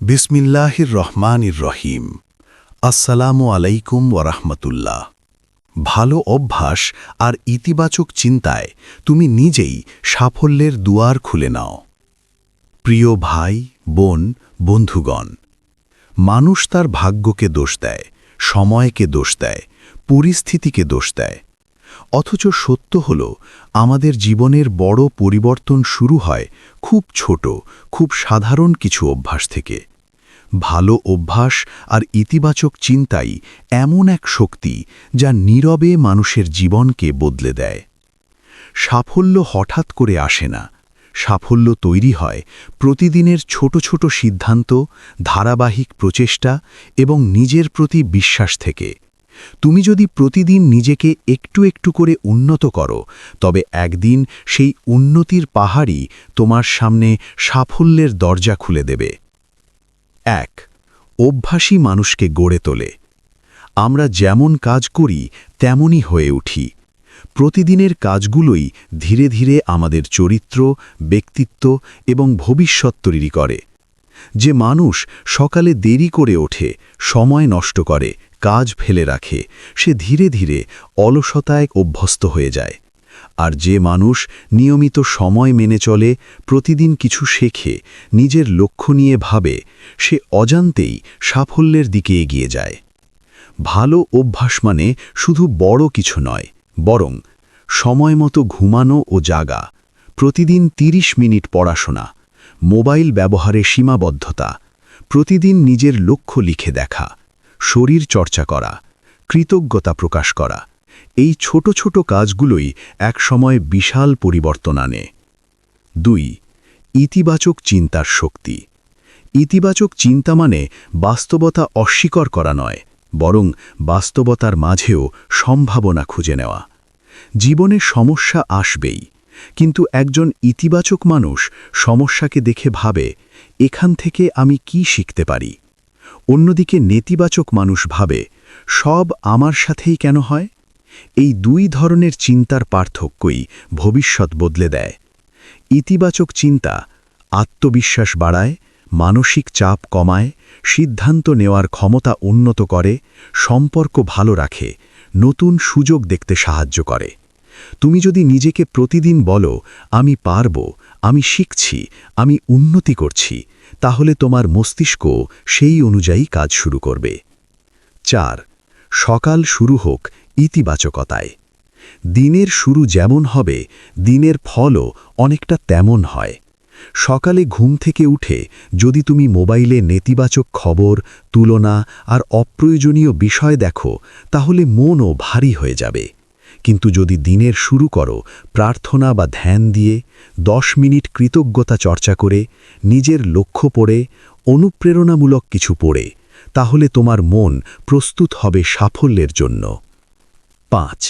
বিসমিল্লাহির রহমানির রহিম। আসসালামু আলাইকুম ওরহমতুল্লাহ ভালো অভ্যাস আর ইতিবাচক চিন্তায় তুমি নিজেই সাফল্যের দুয়ার খুলে নাও। প্রিয় ভাই, বোন, বন্ধুগণ, মানুষ তার ভাগ্যকে দোষ দেয়, সময়কে দোষ দেয়, পরিস্থিতিকে দোষ দেয় অথচ সত্য হল, আমাদের জীবনের বড় পরিবর্তন শুরু হয় খুব ছোট, খুব সাধারণ কিছু অভ্যাস থেকে। ভালো অভ্যাস আর ইতিবাচক চিন্তাই এমন এক শক্তি যা নীরবে মানুষের জীবনকে বদলে দেয়। সাফল্য হঠাৎ করে আসে না। সাফল্য তৈরি হয় প্রতিদিনের ছোট ছোট সিদ্ধান্ত, ধারাবাহিক প্রচেষ্টা এবং নিজের প্রতি বিশ্বাস থেকে। তুমি যদি প্রতিদিন নিজেকে একটু একটু করে উন্নত করো, তবে একদিন সেই উন্নতির পাহাড়ই তোমার সামনে সাফল্যের দরজা খুলে দেবে। এক, অভ্যাসী মানুষকে গড়ে তোলে। আমরা যেমন কাজ করি, তেমনই হয়ে উঠি। প্রতিদিনের কাজগুলোই ধীরে ধীরে আমাদের চরিত্র, ব্যক্তিত্ব এবং ভবিষ্যৎ তৈরি করে। যে মানুষ সকালে দেরি করে ওঠে, সময় নষ্ট করে কাজ ফেলে রাখে, সে ধীরে ধীরে অলসতায় অভ্যস্ত হয়ে যায়। আর যে মানুষ নিয়মিত সময় মেনে চলে, প্রতিদিন কিছু শেখে, নিজের লক্ষ্য নিয়ে ভাবে, সে অজান্তেই সাফল্যের দিকে এগিয়ে যায়। ভালো অভ্যাস মানে শুধু বড় কিছু নয়, বরং সময় মতো ঘুমানো ও জাগা, প্রতিদিন ৩০ মিনিট পড়াশোনা, মোবাইল ব্যবহারে সীমাবদ্ধতা, প্রতিদিন নিজের লক্ষ্য লিখে দেখা শরীর চর্চা করা, কৃতজ্ঞতা প্রকাশ করা, এই ছোট ছোট কাজগুলোই একসময় বিশাল পরিবর্তন আনে। দুই, ইতিবাচক চিন্তার শক্তি। ইতিবাচক চিন্তা মানে বাস্তবতা অস্বীকার করা নয়, বরং বাস্তবতার মাঝেও সম্ভাবনা খুঁজে নেওয়া। জীবনে সমস্যা আসবেই, কিন্তু একজন ইতিবাচক মানুষ সমস্যাকে দেখে ভাবে, এখান থেকে আমি কি শিখতে পারি? অন্যদিকে নেতিবাচক মানুষ ভাবে, সব আমার সাথেই কেন হয়? এই দুই ধরনের চিন্তার পার্থক্যই ভবিষ্যৎ বদলে দেয়। ইতিবাচক চিন্তা আত্মবিশ্বাস বাড়ায়, মানসিক চাপ কমায়, সিদ্ধান্ত নেওয়ার ক্ষমতা উন্নত করে, সম্পর্ক ভালো রাখে, নতুন সুযোগ দেখতে সাহায্য করে। তুমি যদি নিজেকে প্রতিদিন বলো, আমি পারব, আমি শিখছি, আমি উন্নতি করছি, তাহলে তোমার মস্তিষ্ক সেই অনুযায়ী কাজ শুরু করবে। চার, সকাল শুরু হোক ইতিবাচকতায়। দিনের শুরু যেমন হবে, দিনের ফলও অনেকটা তেমন হয়। সকালে ঘুম থেকে উঠে যদি তুমি মোবাইলে নেতিবাচক খবর, তুলনা আর অপ্রয়োজনীয় বিষয় দেখো, তাহলে মনও ভারী হয়ে যাবে। কিন্তু যদি দিনের শুরু করো, প্রার্থনা বা ধ্যান দিয়ে দশ মিনিট কৃতজ্ঞতা চর্চা করে, নিজের লক্ষ্য পড়ে, অনুপ্রেরণামূলক কিছু পড়ে, তাহলে তোমার মন প্রস্তুত হবে সাফল্যের জন্য। পাঁচ,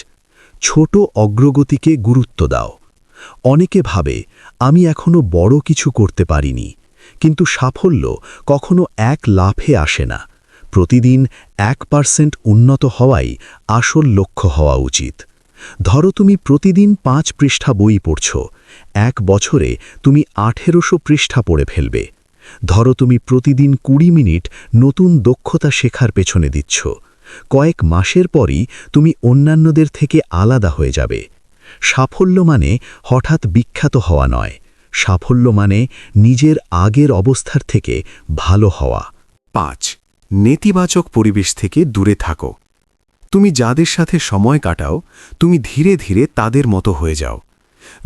ছোট অগ্রগতিকে গুরুত্ব দাও। অনেকে ভাবে, আমি এখনও বড় কিছু করতে পারিনি। কিন্তু সাফল্য কখনো এক লাফে আসে না। প্রতিদিন এক পার্সেন্ট উন্নত হওয়াই আসল লক্ষ্য হওয়া উচিত। ধরো তুমি প্রতিদিন পাঁচ পৃষ্ঠা বই পড়ছ, এক বছরে তুমি আঠেরোশো পৃষ্ঠা পড়ে ফেলবে। ধরো তুমি প্রতিদিন কুড়ি মিনিট নতুন দক্ষতা শেখার পেছনে দিচ্ছ, কয়েক মাসের পরই তুমি অন্যান্যদের থেকে আলাদা হয়ে যাবে। সাফল্য মানে হঠাৎ বিখ্যাত হওয়া নয়, সাফল্য মানে নিজের আগের অবস্থার থেকে ভালো হওয়া। পাঁচ, নেতিবাচক পরিবেশ থেকে দূরে থাকো। তুমি যাদের সাথে সময় কাটাও, তুমি ধীরে ধীরে তাদের মতো হয়ে যাও।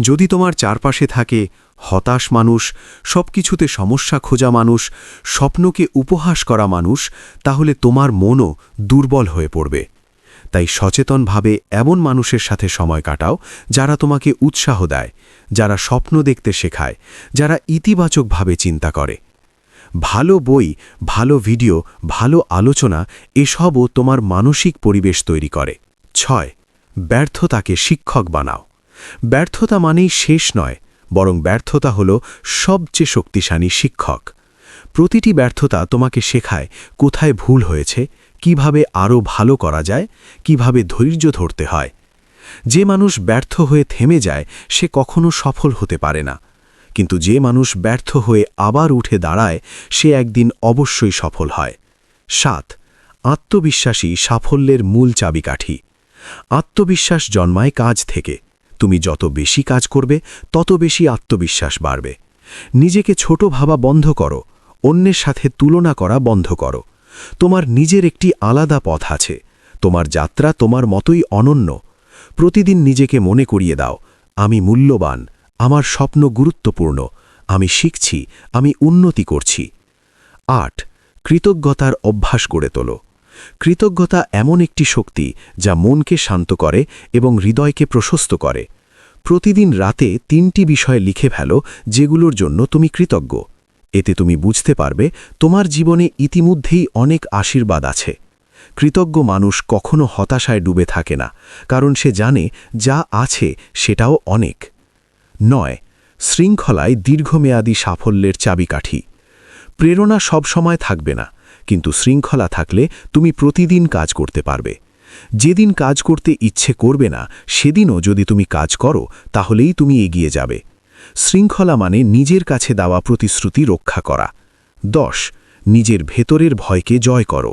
যদি তোমার চারপাশে থাকে হতাশ মানুষ সব কিছুতে সমস্যা খোঁজা মানুষ, স্বপ্নকে উপহাস করা মানুষ, তাহলে তোমার মনও দুর্বল হয়ে পড়বে। তাই সচেতনভাবে এমন মানুষের সাথে সময় কাটাও, যারা তোমাকে উৎসাহ দেয়, যারা স্বপ্ন দেখতে শেখায়, যারা ইতিবাচকভাবে চিন্তা করে। ভালো বই, ভালো ভিডিও, ভালো আলোচনা এসবও তোমার মানসিক পরিবেশ তৈরি করে। ছয়, ব্যর্থতাকে শিক্ষক বানাও। ব্যর্থতা মানেই শেষ নয়, বরং ব্যর্থতা হল সবচেয়ে শক্তিশালী শিক্ষক। প্রতিটি ব্যর্থতা তোমাকে শেখায় কোথায় ভুল হয়েছে, কীভাবে আরও ভালো করা যায়, কীভাবে ধৈর্য ধরতে হয়। যে মানুষ ব্যর্থ হয়ে থেমে যায়, সে কখনো সফল হতে পারে না। কিন্তু যে মানুষ ব্যর্থ হয়ে আবার উঠে দাঁড়ায়, সে একদিন অবশ্যই সফল হয়। সাত আত্মবিশ্বাসী সাফল্যের মূল চাবিকাঠি। আত্মবিশ্বাস জন্মায় কাজ থেকে। তুমি যত বেশি কাজ করবে, তত বেশি আত্মবিশ্বাস বাড়বে। নিজেকে ছোট ভাবা বন্ধ করো, অন্যের সাথে তুলনা করা বন্ধ করো। তোমার নিজের একটি আলাদা পথ আছে। তোমার যাত্রা তোমার মতোই অনন্য। প্রতিদিন নিজেকে মনে করিয়ে দাও, আমি মূল্যবান আমার স্বপ্ন গুরুত্বপূর্ণ, আমি শিখছি, আমি উন্নতি করছি। আট, কৃতজ্ঞতার অভ্যাস গড়ে তোলো। কৃতজ্ঞতা এমন একটি শক্তি যা মনকে শান্ত করে এবং হৃদয়কে প্রশস্ত করে। প্রতিদিন রাতে তিনটি বিষয় লিখে ফেলো যেগুলোর জন্য তুমি কৃতজ্ঞ। এতে তুমি বুঝতে পারবে তোমার জীবনে ইতিমধ্যেই অনেক আশীর্বাদ আছে। কৃতজ্ঞ মানুষ কখনো হতাশায় ডুবে থাকে না, কারণ সে জানে যা আছে সেটাও অনেক। নয়, শৃঙ্খলায় দীর্ঘমেয়াদী সাফল্যের চাবিকাঠি। প্রেরণা সবসময় থাকবে না, কিন্তু শৃঙ্খলা থাকলে তুমি প্রতিদিন কাজ করতে পারবে। যেদিন কাজ করতে ইচ্ছে করবে না, সেদিনও যদি তুমি কাজ করো, তাহলেই তুমি এগিয়ে যাবে। শৃঙ্খলা মানে নিজের কাছে দেওয়া প্রতিশ্রুতি রক্ষা করা। দশ, নিজের ভেতরের ভয়কে জয় করো।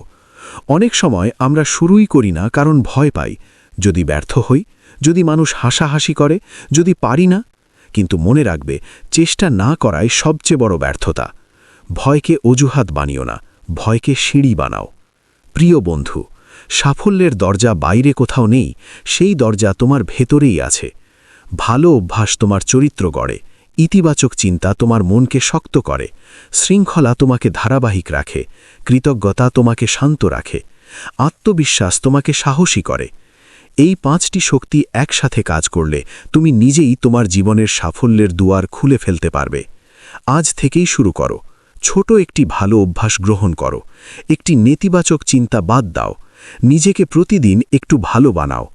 অনেক সময় আমরা শুরুই করি না কারণ ভয় পাই। যদি ব্যর্থ হই, যদি মানুষ হাসাহাসি করে, যদি পারি না কিন্তু মনে রাখবে, চেষ্টা না করাই সবচেয়ে বড় ব্যর্থতা। ভয়কে অজুহাত বানিও না, ভয়কে সিঁড়ি বানাও। প্রিয় বন্ধু, সাফল্যের দরজা বাইরে কোথাও নেই, সেই দরজা তোমার ভেতরেই আছে। ভালো অভ্যাস তোমার চরিত্র গড়ে, ইতিবাচক চিন্তা তোমার মনকে শক্ত করে, শৃঙ্খলা তোমাকে ধারাবাহিক রাখে, কৃতজ্ঞতা তোমাকে শান্ত রাখে, আত্মবিশ্বাস তোমাকে সাহসী করে। এই পাঁচটি শক্তি একসাথে কাজ করলে তুমি নিজেই তোমার জীবনের সাফল্যের দুয়ার খুলে ফেলতে পারবে। আজ থেকেই শুরু করো। ছোট একটি ভালো অভ্যাস গ্রহণ করো। একটি নেতিবাচক চিন্তা বাদ দাও। নিজেকে প্রতিদিন একটু ভালো বানাও।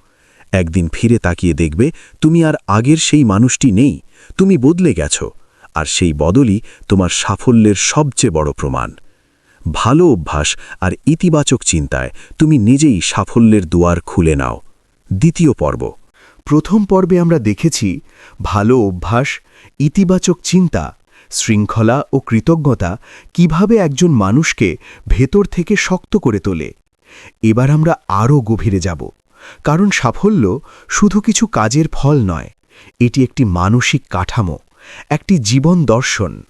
একদিন ফিরে তাকিয়ে দেখবে তুমি আর আগের সেই মানুষটি নেই। তুমি বদলে গেছ। আর সেই বদলই তোমার সাফল্যের সবচেয়ে বড় প্রমাণ। ভালো অভ্যাস আর ইতিবাচক চিন্তায় তুমি নিজেই সাফল্যের দুয়ার খুলে নাও। দ্বিতীয় পর্ব। প্রথম পর্বে আমরা দেখেছি, ভালো অভ্যাস, ইতিবাচক চিন্তা, শৃঙ্খলা ও কৃতজ্ঞতা কীভাবে একজন মানুষকে ভেতর থেকে শক্ত করে তোলে। এবার আমরা আরও গভীরে যাব। কারণ সাফল্য শুধু কিছু কাজের ফল নয়, এটি একটি মানসিক কাঠামো, একটি জীবন দর্শন।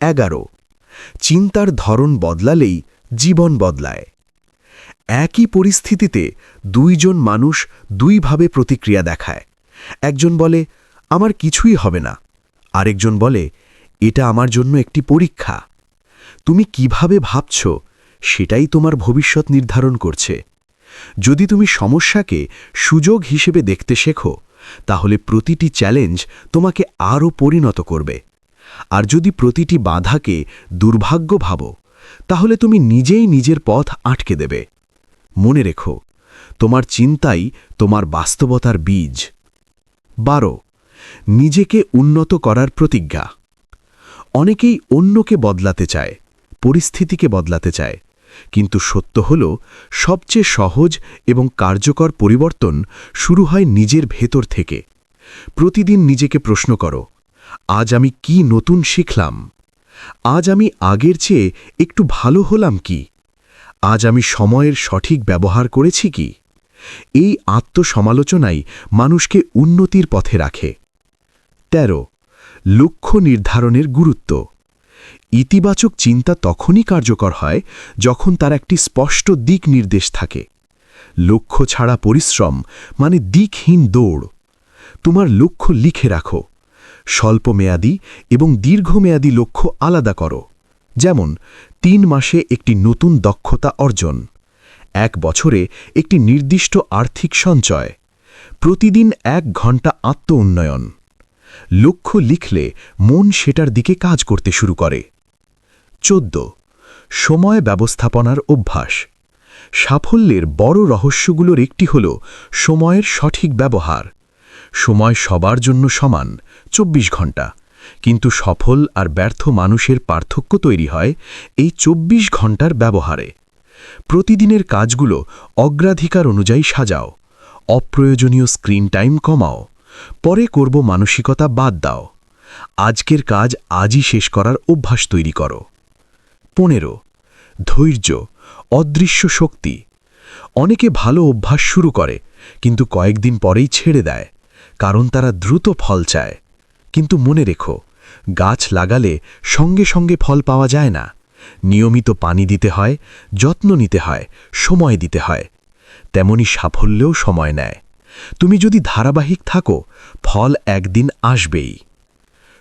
এগারো। চিন্তার ধরন বদলালেই জীবন বদলায়। একই পরিস্থিতিতে দুইজন মানুষ দুইভাবে প্রতিক্রিয়া দেখায়। একজন বলে, আমার কিছুই হবে না। আরেকজন বলে, এটা আমার জন্য একটি পরীক্ষা। তুমি কীভাবে ভাবছ, সেটাই তোমার ভবিষ্যৎ নির্ধারণ করছে। যদি তুমি সমস্যাকে সুযোগ হিসেবে দেখতে শেখো, তাহলে প্রতিটি চ্যালেঞ্জ তোমাকে আরও পরিণত করবে। আর যদি প্রতিটি বাধাকে দুর্ভাগ্য ভাবো, তাহলে তুমি নিজেই নিজের পথ আটকে দেবে। মনে রেখো, তোমার চিন্তাই তোমার বাস্তবতার বীজ। বারো, নিজেকে উন্নত করার প্রতিজ্ঞা। অনেকেই অন্যকে বদলাতে চায়, পরিস্থিতিকে বদলাতে চায়, কিন্তু সত্য হল, সবচেয়ে সহজ এবং কার্যকর পরিবর্তন শুরু হয় নিজের ভেতর থেকে। প্রতিদিন নিজেকে প্রশ্ন করো, আজ আমি কি নতুন শিখলাম? আজ আমি আগের চেয়ে একটু ভালো হলাম কি? আজ আমি সময়ের সঠিক ব্যবহার করেছি কি? এই আত্মসমালোচনাই মানুষকে উন্নতির পথে রাখে। ১৩ লক্ষ্য নির্ধারণের গুরুত্ব। ইতিবাচক চিন্তা তখনই কার্যকর হয় যখন তার একটি স্পষ্ট দিক নির্দেশ থাকে। লক্ষ্য ছাড়া পরিশ্রম মানে দিকহীন দৌড়। তোমার লক্ষ্য লিখে রাখো। স্বল্পমেয়াদী এবং দীর্ঘমেয়াদী লক্ষ্য আলাদা করো। যেমন, তিন মাসে একটি নতুন দক্ষতা অর্জন, এক বছরে একটি নির্দিষ্ট আর্থিক সঞ্চয়, প্রতিদিন এক ঘণ্টা আত্ম উন্নয়ন লক্ষ্য লিখলে মন সেটার দিকে কাজ করতে শুরু করে। চোদ্দ, সময় ব্যবস্থাপনার অভ্যাস। সাফল্যের বড় রহস্যগুলোর একটি হল সময়ের সঠিক ব্যবহার। সময় সবার জন্য সমান ২৪ ঘণ্টা। কিন্তু সফল আর ব্যর্থ মানুষের পার্থক্য তৈরি হয় এই ২৪ ঘণ্টার ব্যবহারে। প্রতিদিনের কাজগুলো অগ্রাধিকার অনুযায়ী সাজাও, অপ্রয়োজনীয় স্ক্রিন টাইম কমাও, পরে করব মানসিকতা বাদ দাও, আজকের কাজ আজই শেষ করার অভ্যাস তৈরি করো। পনেরো, ধৈর্য, অদৃশ্য শক্তি। অনেকে ভালো অভ্যাস শুরু করে, কিন্তু কয়েকদিন পরেই ছেড়ে দেয়, কারণ তারা দ্রুত ফল চায়। কিন্তু মনে রেখো, গাছ লাগালে সঙ্গে সঙ্গে ফল পাওয়া যায় না। নিয়মিত পানি দিতে হয়, যত্ন নিতে হয়, সময় দিতে হয়। তেমনি সাফল্যেও সময় নেয়। তুমি যদি ধারাবাহিক থাকো, ফল একদিন আসবেই।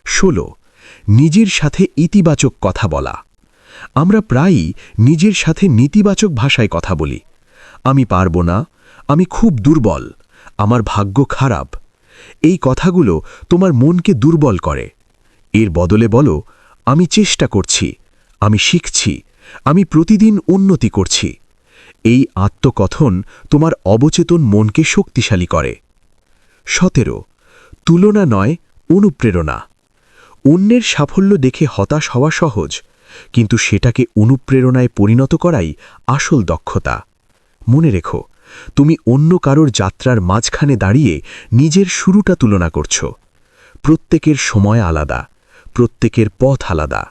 ষোলো, নিজের সাথে ইতিবাচক কথা বলা। আমরা প্রায়ই নিজের সাথে নেতিবাচক ভাষায় কথা বলি। আমি পারব না, আমি খুব দুর্বল, আমার ভাগ্য খারাপ। এই কথাগুলো তোমার মনকে দুর্বল করে। এর বদলে বলো, আমি চেষ্টা করছি, আমি শিখছি, আমি প্রতিদিন উন্নতি করছি। এই আত্মকথন তোমার অবচেতন মনকে শক্তিশালী করে। সতেরো, তুলনা নয়, অনুপ্রেরণা। অন্যের সাফল্য দেখে হতাশ হওয়া সহজ, কিন্তু সেটাকে অনুপ্রেরণায় পরিণত করাই আসল দক্ষতা। মনে রেখো তুমি অন্য কারোর যাত্রার মাঝখানে দাঁড়িয়ে নিজের শুরুটা তুলনা করছ। প্রত্যেকের সময় আলাদা, প্রত্যেকের পথ আলাদা।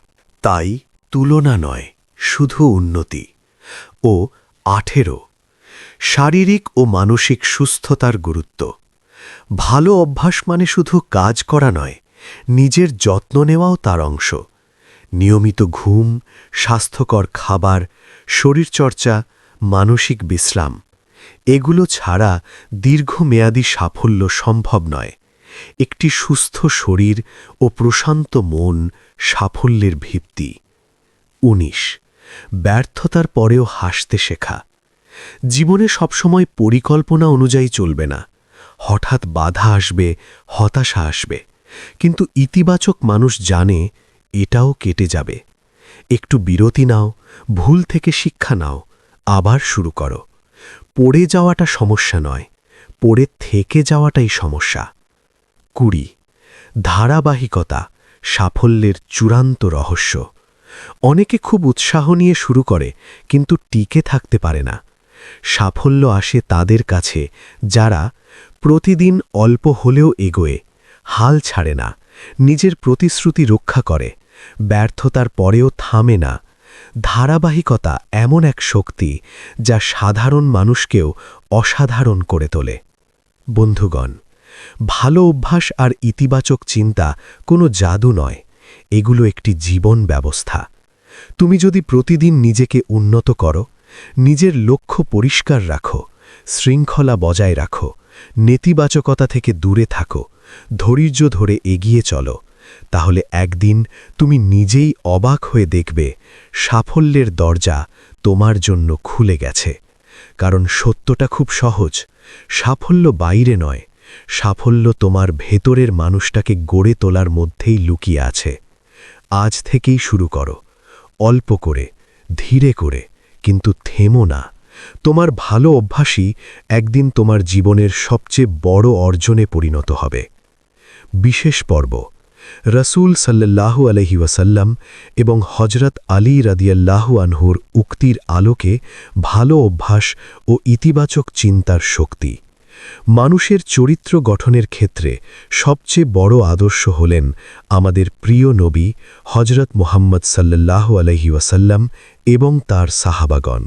তাই তুলনা নয়, শুধু উন্নতি। ও আঠেরো, শারীরিক ও মানসিক সুস্থতার গুরুত্ব। ভালো অভ্যাস মানে শুধু কাজ করা নয়, নিজের যত্ন নেওয়াও তার অংশ। নিয়মিত ঘুম, স্বাস্থ্যকর খাবার, শরীরচর্চা, মানসিক বিশ্রাম। এগুলো ছাড়া দীর্ঘমেয়াদী সাফল্য সম্ভব নয়। একটি সুস্থ শরীর ও প্রশান্ত মন সাফল্যের ভিত্তি। ১৯ ব্যর্থতার পরেও হাসতে শেখা। জীবনে সবসময় পরিকল্পনা অনুযায়ী চলবে না। হঠাৎ বাধা আসবে, হতাশা আসবে। কিন্তু ইতিবাচক মানুষ জানে এটাও কেটে যাবে। একটু বিরতি নাও, ভুল থেকে শিক্ষা নাও, আবার শুরু করো। পড়ে যাওয়াটা সমস্যা নয়, পড়ে থেকে যাওয়াটাই সমস্যা। কুড়ি, ধারাবাহিকতা সাফল্যের চূড়ান্ত রহস্য। অনেকে খুব উৎসাহ নিয়ে শুরু করে, কিন্তু টিকে থাকতে পারে না। সাফল্য আসে তাদের কাছে, যারা প্রতিদিন অল্প হলেও এগোয়ে, হাল ছাড়ে না, নিজের প্রতিশ্রুতি রক্ষা করে, ব্যর্থতার পরেও থামে না। ধারাবাহিকতা এমন এক শক্তি যা সাধারণ মানুষকেও অসাধারণ করে তোলে। বন্ধুগণ, ভালো অভ্যাস আর ইতিবাচক চিন্তা কোনো জাদু নয়, এগুলো একটি জীবন ব্যবস্থা। তুমি যদি প্রতিদিন নিজেকে উন্নত করো, নিজের লক্ষ্য পরিষ্কার রাখো, শৃঙ্খলা বজায় রাখো, নেতিবাচকতা থেকে দূরে থাকো, ধৈর্য ধরে এগিয়ে চলো তাহলে একদিন তুমি নিজেই অবাক হয়ে দেখবে সাফল্যের দরজা তোমার জন্য খুলে গেছে। কারণ সত্যটা খুব সহজ। সাফল্য বাইরে নয়। সাফল্য তোমার ভেতরের মানুষটাকে গড়ে তোলার মধ্যেই লুকিয়ে আছে। আজ থেকেই শুরু করো। অল্প করে, ধীরে করে, কিন্তু থেমো না। তোমার ভালো অভ্যাসই একদিন তোমার জীবনের সবচেয়ে বড় অর্জনে পরিণত হবে। বিশেষ পর্ব রসুল সাল্লাল্লাহু আলহি ওয়াসাল্লাম এবং হজরত আলী রাদিয়াল্লাহু আনহুর উক্তির আলোকে ভালো অভ্যাস ও ইতিবাচক চিন্তার শক্তি। মানুষের চরিত্র গঠনের ক্ষেত্রে সবচেয়ে বড় আদর্শ হলেন আমাদের প্রিয় নবী হজরত মোহাম্মদ সাল্লাল্লাহু আলহি ওয়াসাল্লাম এবং তার সাহাবাগণ।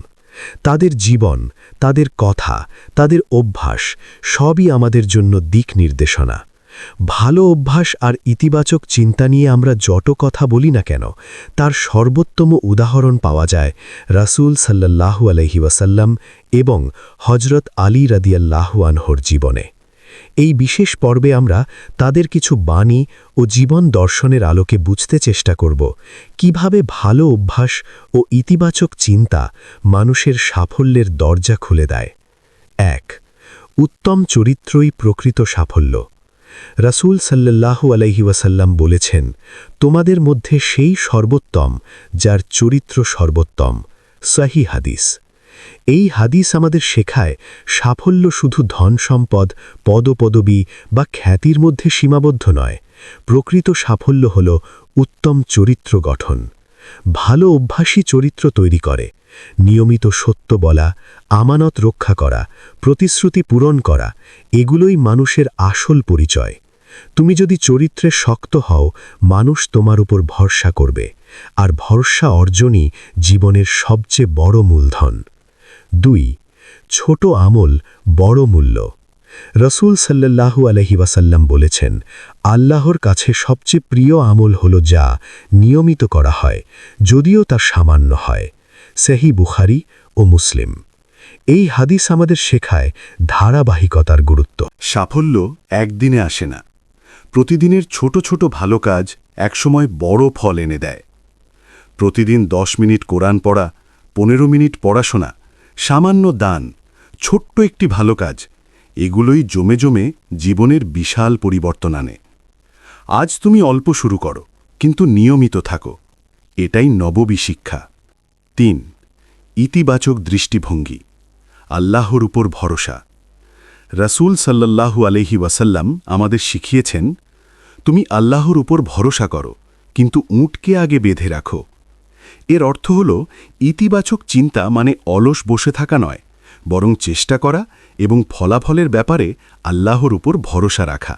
তাদের জীবন, তাদের কথা, তাদের অভ্যাস সবই আমাদের জন্য দিক নির্দেশনা। ভালো অভ্যাস আর ইতিবাচক চিন্তা নিয়ে আমরা যত কথা বলি না কেন, তার সর্বোত্তম উদাহরণ পাওয়া যায় রাসূল সাল্লাল্লাহু আলহি ওয়াসাল্লাম এবং হজরত আলী রাদিয়াল্লাহু আনহর জীবনে। এই বিশেষ পর্বে আমরা তাদের কিছু বাণী ও জীবন দর্শনের আলোকে বুঝতে চেষ্টা করব, কীভাবে ভালো অভ্যাস ও ইতিবাচক চিন্তা মানুষের সাফল্যের দরজা খুলে দেয়। এক, উত্তম চরিত্রই প্রকৃত সাফল্য। রাসূল সাল্লাল্লাহু আলাইহি ওয়াসাল্লাম বলেছেন, তোমাদের মধ্যে সেই সর্বোত্তম, যার চরিত্র সর্বোত্তম, সাহি হাদিস। এই হাদিস আমাদের শেখায় সাফল্য শুধু ধন সম্পদ, পদপদবী বা খ্যাতির মধ্যে সীমাবদ্ধ নয়। প্রকৃত সাফল্য হল উত্তম চরিত্র গঠন। ভালো অভ্যাসী চরিত্র তৈরি করে। নিয়মিত সত্য বলা, আমানত রক্ষা করা, প্রতিশ্রুতি পূরণ করা, এগুলোই মানুষের আসল পরিচয়। তুমি যদি চরিত্রে শক্ত হও, মানুষ তোমার উপর ভরসা করবে, আর ভরসা অর্জনই জীবনের সবচেয়ে বড় মূলধন। দুই, ছোট আমল বড় মূল্য। রসুল সাল্লাল্লাহু আলহি ওয়াসাল্লাম বলেছেন, আল্লাহর কাছে সবচেয়ে প্রিয় আমল হল যা নিয়মিত করা হয়, যদিও তা সামান্য হয়। সেহি বুখারি ও মুসলিম। এই হাদিস আমাদের শেখায় ধারাবাহিকতার গুরুত্ব। সাফল্য একদিনে আসে না। প্রতিদিনের ছোট ছোট ভালো কাজ একসময় বড় ফল এনে দেয়। প্রতিদিন দশ মিনিট কোরআন পড়া, পনেরো মিনিট পড়াশোনা, সামান্য দান, ছোট্ট একটি ভালো কাজ এগুলোই জমে জমে জীবনের বিশাল পরিবর্তন আনে। আজ তুমি অল্প শুরু করো, কিন্তু নিয়মিত থাকো। এটাই নববী শিক্ষা। তিন, ইতিবাচক দৃষ্টিভঙ্গি। আল্লাহর উপর ভরসা। রাসূল সাল্লাল্লাহু আলহি ওয়াসাল্লাম আমাদের শিখিয়েছেন, তুমি আল্লাহর উপর ভরসা করো, কিন্তু উঁটকে আগে বেঁধে রাখো। এর অর্থ হল, ইতিবাচক চিন্তা মানে অলস বসে থাকা নয় বরং চেষ্টা করা এবং ফলাফলের ব্যাপারে আল্লাহর উপর ভরসা রাখা।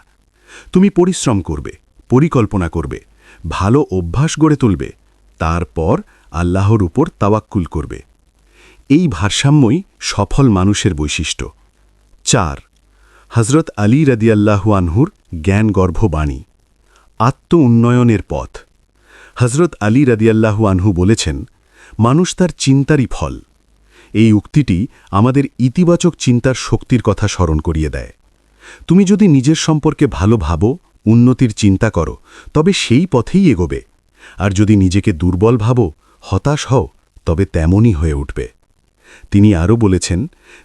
তুমি পরিশ্রম করবে, পরিকল্পনা করবে, ভালো অভ্যাস গড়ে তুলবে, তারপর আল্লাহর উপর তাওয়াক্কুল করবে। এই ভারসাম্যই সফল মানুষের বৈশিষ্ট্য। চার হজরত আলী রাদিয়াল্লাহু আনহুর জ্ঞানগর্ভ বাণী, আত্ম উন্নয়নের পথ। হজরত আলী রাদিয়াল্লাহু আনহু বলেছেন, মানুষ তার চিন্তারই ফল। এই উক্তিটি আমাদের ইতিবাচক চিন্তার শক্তির কথা স্মরণ করিয়ে দেয়। তুমি যদি নিজের সম্পর্কে ভালো ভাবো, উন্নতির চিন্তা করো, তবে সেই পথেই এগোবে। আর যদি নিজেকে দুর্বল ভাবো, হতাশ হও, তবে তেমনই হয়ে উঠবে। তিনি আরও বলেছেন,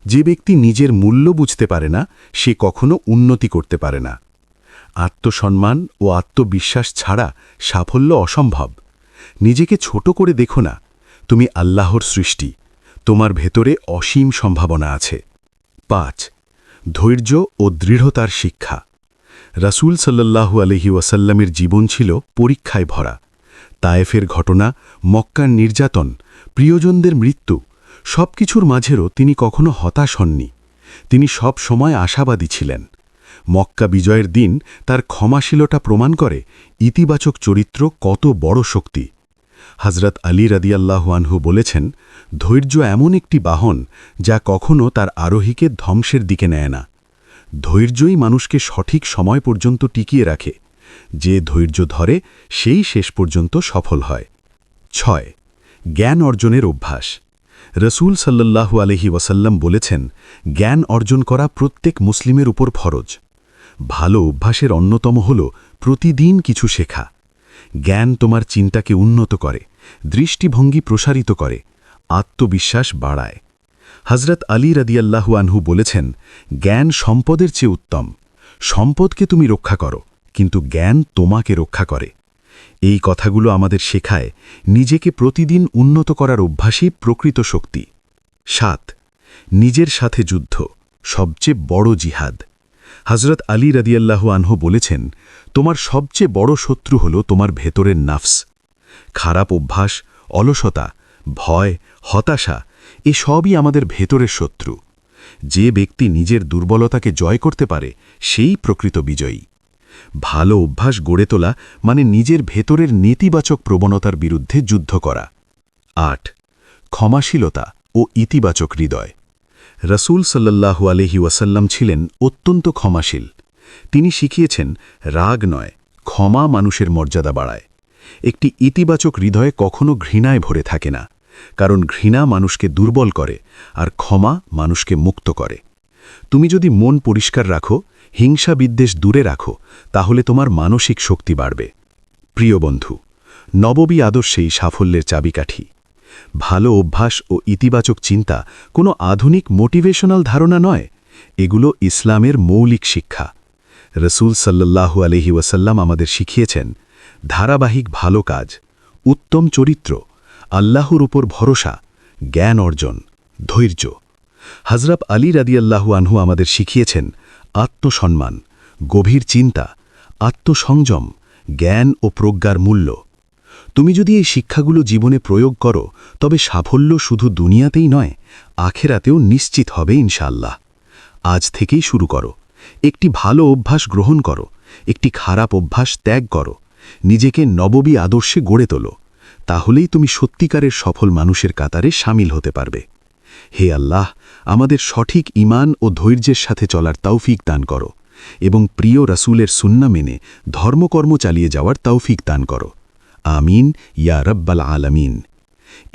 যে ব্যক্তি নিজের মূল্য বুঝতে পারে না, সে কখনো উন্নতি করতে পারে না। আত্মসম্মান ও আত্মবিশ্বাস ছাড়া সাফল্য অসম্ভব। নিজেকে ছোট করে দেখো না, তুমি আল্লাহর সৃষ্টি। তোমার ভেতরে অসীম সম্ভাবনা আছে। পাঁচ, ধৈর্য ও দৃঢ়তার শিক্ষা। রাসূল সাল্লাল্লাহু আলহি ওয়াসাল্লামের জীবন ছিল পরীক্ষায় ভরা। তায়েফের ঘটনা, মক্কার নির্যাতন, প্রিয়জনদের মৃত্যু সব কিছুর মাঝেরও তিনি কখনো হতাশ হননি। তিনি সব সময় আশাবাদী ছিলেন। মক্কা বিজয়ের দিন তার ক্ষমাশীলতা প্রমাণ করে ইতিবাচক চরিত্র কত বড় শক্তি। হজরত আলী রাদিয়াল্লাহু আনহু বলেছেন, ধৈর্য এমন একটি বাহন যা কখনও তার আরোহীকে ধ্বংসের দিকে নেয় না। ধৈর্যই মানুষকে সঠিক সময় পর্যন্ত টিকিয়ে রাখে। যে ধৈর্য ধরে, সেই শেষ পর্যন্ত সফল হয়। ছয়, জ্ঞান অর্জনের অভ্যাস। রসুল সাল্লাল্লাহু আলহি ওয়াসাল্লাম বলেছেন, জ্ঞান অর্জন করা প্রত্যেক মুসলিমের উপর ফরজ। ভালো অভ্যাসের অন্যতম হল প্রতিদিন কিছু শেখা। জ্ঞান তোমার চিন্তাকে উন্নত করে, দৃষ্টিভঙ্গি প্রসারিত করে, আত্মবিশ্বাস বাড়ায়। হজরত আলী রাদিয়াল্লাহু আনহু বলেছেন, জ্ঞান সম্পদের চেয়ে উত্তম। সম্পদকে তুমি রক্ষা করো, কিন্তু জ্ঞান তোমাকে রক্ষা করে। এই কথাগুলো আমাদের শেখায় নিজেকে প্রতিদিন উন্নত করার অভ্যাসই প্রকৃত শক্তি। সাত, নিজের সাথে যুদ্ধ সবচেয়ে বড় জিহাদ। হজরত আলী রাদিয়াল্লাহু আনহু বলেছেন তোমার সবচেয়ে বড় শত্রু হল তোমার ভেতরের নাফস। খারাপ অভ্যাস, অলসতা, ভয়, হতাশা, এ সবই আমাদের ভেতরের শত্রু। যে ব্যক্তি নিজের দুর্বলতাকে জয় করতে পারে, সেই প্রকৃত বিজয়ী। ভালো অভ্যাস গড়ে তোলা মানে নিজের ভেতরের নেতিবাচক প্রবণতার বিরুদ্ধে যুদ্ধ করা। আট, ক্ষমাশীলতা ও ইতিবাচক হৃদয়। রসুল সাল্লাল্লাহু আলহি ওয়াসাল্লাম ছিলেন অত্যন্ত ক্ষমাশীল। তিনি শিখিয়েছেন, রাগ নয়, ক্ষমা মানুষের মর্যাদা বাড়ায়। একটি ইতিবাচক হৃদয়ে কখনো ঘৃণায় ভরে থাকে না, কারণ ঘৃণা মানুষকে দুর্বল করে আর ক্ষমা মানুষকে মুক্ত করে। তুমি যদি মন পরিষ্কার রাখো, হিংসা বিদ্বেষ দূরে রাখো, তাহলে তোমার মানসিক শক্তি বাড়বে। প্রিয় বন্ধু, নববী আদর্শেই সাফল্যের চাবিকাঠি। ভালো অভ্যাস ও ইতিবাচক চিন্তা কোনো আধুনিক মোটিভেশনাল ধারণা নয়, এগুলো ইসলামের মৌলিক শিক্ষা। রসুল সাল্লাল্লাহু আলহি ওয়াসাল্লাম আমাদের শিখিয়েছেন, ধারাবাহিক ভালো কাজ, উত্তম চরিত্র, আল্লাহর উপর ভরসা, জ্ঞান অর্জন, ধৈর্য। হজরত আলী রাদিয়াল্লাহু আনহু আমাদের শিখিয়েছেন, আত্মসম্মান, গভীর চিন্তা, আত্মসংযম, জ্ঞান ও প্রজ্ঞার মূল্য। তুমি যদি এই শিক্ষাগুলো জীবনে প্রয়োগ করো, তবে সাফল্য শুধু দুনিয়াতেই নয়, আখেরাতেও নিশ্চিত হবে ইনশাল্লাহ আজ থেকেই শুরু করো। একটি ভালো অভ্যাস গ্রহণ করো, একটি খারাপ অভ্যাস ত্যাগ করো, নিজেকে নববী আদর্শে গড়ে তোলো, তাহলেই তুমি সত্যিকারের সফল মানুষের কাতারে সামিল হতে পারবে। হে আল্লাহ, আমাদের সঠিক ইমান ও ধৈর্যের সাথে চলার তৌফিক দান করো এবং প্রিয় রাসুলের সুন্না মেনে ধর্মকর্ম চালিয়ে যাওয়ার তৌফিক দান করো। আমিন, ইয়া রব্বাল আলামিন।